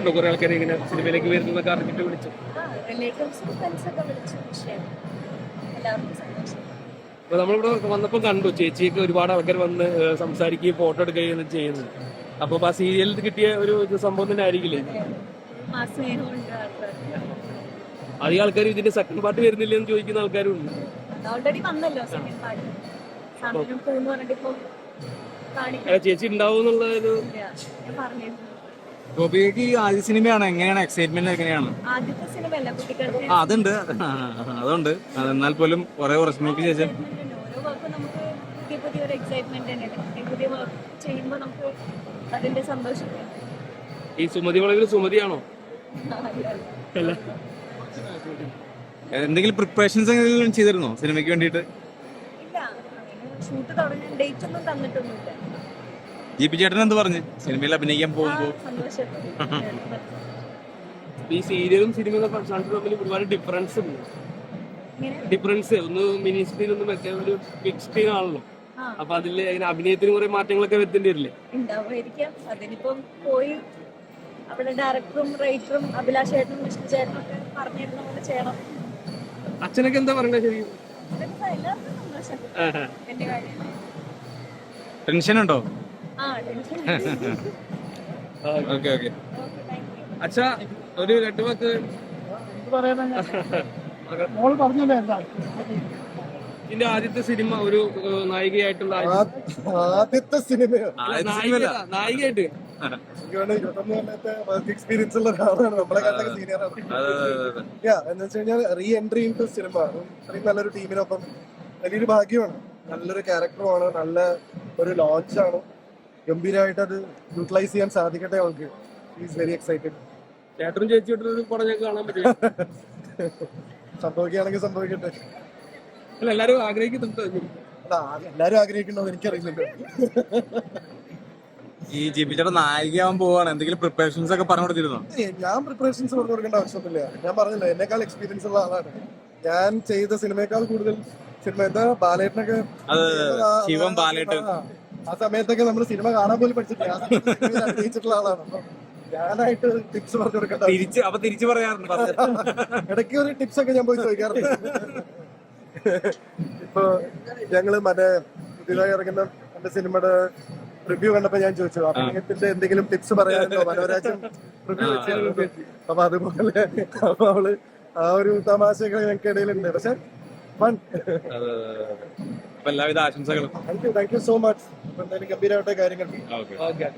വിളിച്ചിട്ടുണ്ടോ കുറെ ആൾക്കാരെ ഇങ്ങനെ സിനിമയിലേക്ക് വരുന്നതൊക്കെ അറിഞ്ഞിട്ട് വിളിച്ചു. റിലേറ്റീവ്സും ഫ്രണ്ട്സൊക്കെ വിളിച്ചു പക്ഷേ എല്ലാവർക്കും സന്തോഷം. അപ്പൊ നമ്മളിവിടെ വന്നപ്പോൾ കണ്ടു ചേച്ചിയൊക്കെ ഒരുപാട് ആൾക്കാർ വന്ന് സംസാരിക്കുകയും ഫോട്ടോ എടുക്കുകയും ചെയ്യുന്നത് അപ്പൊ ആ സീരിയലിൽ കിട്ടിയ ഒരു സംഭവം തന്നെ ആയിരിക്കില്ലേ? അധികം ആൾക്കാർ ഇതിന്റെ സെക്കൻഡ് പാർട്ട് വരുന്നില്ല എന്ന് ചോദിക്കുന്ന ആൾക്കാരും ഉണ്ട് ചേച്ചി ഉണ്ടാവും എന്നുള്ള ഒരു ഗോപികയ്ക്ക് ആദ്യ സിനിമയാണ്. എങ്ങനെയാണ്? എക്സൈറ്റ്മെന്റ് എങ്ങനെയാണ്? ആദ്യത്തെ സിനിമയല്ല കുട്ടികൾക്ക് ആ അതുണ്ട്. അതുണ്ട്. അത് എന്നാൽ പോലും കുറെ പ്രശ്നങ്ങൾക്ക് ശേഷം. ഓരോ വർക്കും നമുക്ക് പുതിയ പുതിയ ഒരു എക്സൈറ്റ്മെന്റ് തന്നെയാണ് പുതിയ പുതിയ വർക്ക് ചെയ്യുമ്പോൾ നമുക്ക് അതിന്റെ സന്തോഷം. ഈ സുമതി വളവിൽ സുമതിയാണോ? അല്ല. എന്തെങ്കിലും പ്രിപ്പറേഷൻസ് എന്തെങ്കിലും ചെയ്തിരുന്നോ? സിനിമയ്ക്ക് വേണ്ടിയിട്ട്? ഇല്ല. ഷൂട്ട് തുടങ്ങാൻ ഡേറ്റ് ഒന്നും തന്നിട്ടൊന്നുമില്ല. ജി പി ചേട്ടൻ എന്ത് പറഞ്ഞു? സിനിമയിൽ അഭിനയിക്കാൻ പോകുമ്പോൾ ഈ സീരിയലും സിനിമയും തമ്മിൽ ഒരുപാട് ഡിഫറൻസ് ഉണ്ട്. ഡിഫറൻസ് ഒന്ന് മിനി സ്ക്രീൻ ഒന്ന് മറ്റേ ഒരു ബിഗ് സ്ക്രീൻ ആണല്ലോ. അപ്പൊ അതിൽ അതിന് അഭിനയത്തിന് കുറെ മാറ്റങ്ങളൊക്കെ വരുത്തേണ്ടി വരില്ലേ? ഉണ്ടാവുമായിരിക്കാം. അതിനിപ്പം പോയി അവിടെ ഡയറക്ടറും റൈറ്ററും അഭിലാഷ് ചേട്ടനും വിഷ്ണു ചേട്ടനും ഒക്കെ പറഞ്ഞിരുന്ന പോലെ ചെയ്യണം. അച്ഛനൊക്കെ എന്താ പറയണ്ടേ ശരിക്കും? ടെൻഷൻ ഉണ്ടോ? Okay okay. അച്ഛാ ഒരു രണ്ടു വാക്ക്. പറഞ്ഞല്ലോ എന്താ? ഇതിന്റെ ആദ്യത്തെ സിനിമ ഒരു നായികയായിട്ടുള്ള ആദ്യത്തെ സിനിമ. നായികയായിട്ട്. എക്സ്പീരിയൻസ് ഉള്ള ഒരാളാണ്. നമ്മളെ കാലത്തൊക്കെ ആണ്. യാ എന്ന് വെച്ച് കഴിഞ്ഞാൽ reentry into cinema ഇത്രയും നല്ലൊരു ടീമിനൊപ്പം വലിയൊരു ഭാഗ്യമാണ്. നല്ലൊരു ക്യാരക്ടറുമാണ് നല്ല ഒരു ലോഞ്ചാണ് ഗംഭീരമായിട്ട് അത് യൂട്ടിലൈസ് ചെയ്യാൻ സാധിക്കട്ടെ അവൾക്ക്. ഈസ് വെരി എക്സൈറ്റഡ് ചേട്ടനും ചേച്ചിയായിട്ടുള്ള ഒരു പടം ഞങ്ങൾക്ക് കാണാൻ പറ്റില്ല? സംഭവിക്കുകയാണെങ്കിൽ സംഭവിക്കട്ടെ. അല്ല എല്ലാരും ആഗ്രഹിക്കുന്നുണ്ട് എല്ലാരും ആഗ്രഹിക്കണ്ടോ എന്ന് എനിക്കറിയില്ലല്ലോ. ഈ ജി പി ചേട്ടൻ നായികയാവാൻ പോവാണ്. എന്തെങ്കിലും പ്രിപ്പറേഷൻസ് ഒക്കെ പറഞ്ഞു കൊടുത്തിരുന്നോ? ഞാൻ പ്രിപ്പറേഷൻസ് പറഞ്ഞു കൊടുക്കേണ്ട ആവശ്യമൊന്നുമില്ല. ഞാൻ പറഞ്ഞില്ല എന്നെക്കാൾ എക്സ്പീരിയൻസ് ഉള്ള ആളാണ്. ഞാൻ ചെയ്ത സിനിമയേക്കാൾ കൂടുതൽ സിനിമ എന്താ ബാലേട്ടനൊക്കെ അതെ, ശിവം ബാലേട്ടൻ. ആ, സമയത്തൊക്കെ നമ്മൾ സിനിമ കാണാൻ പോലും പഠിച്ചിട്ടില്ല. ആ സമയത്ത് സിനിമയിൽ അഭിനയിച്ചിട്ടുള്ള ആളാണ്. അപ്പൊ ഞാനായിട്ട് ടിപ്സ് പറഞ്ഞു കൊടുക്കേണ്ട തിരിച്ച് അപ്പൊ തിരിച്ചു പറയാറുണ്ട് പറഞ്ഞു. ഇടയ്ക്ക് ഒരു ടിപ്സ് ഒക്കെ ഞാൻ പോയി ചോദിക്കാറുണ്ട്. ഇപ്പൊ ഞങ്ങൾ മറ്റേ പുതിയതായി ഇറങ്ങുന്ന എന്റെ സിനിമയുടെ റിവ്യൂ കണ്ടപ്പോ ഞാൻ ചോദിച്ചു അഭിനയത്തിന്റെ എന്തെങ്കിലും ടിപ്സ് പറയാനുണ്ടോ? മനോരാജൻ റിവ്യൂ വെച്ചു അപ്പൊ അതുപോലെ അപ്പൊ അവൾ ആ ഒരു തമാശയൊക്കെ ഞങ്ങൾക്ക് ഇടയിലുണ്ട് പക്ഷെ ഫൺ എല്ലാവിധ ആശംസകളും. Thank you thank you so much അപ്പൊ എന്തായാലും ഗംഭീരമായിട്ട് കാര്യങ്ങൾ. Okay okay.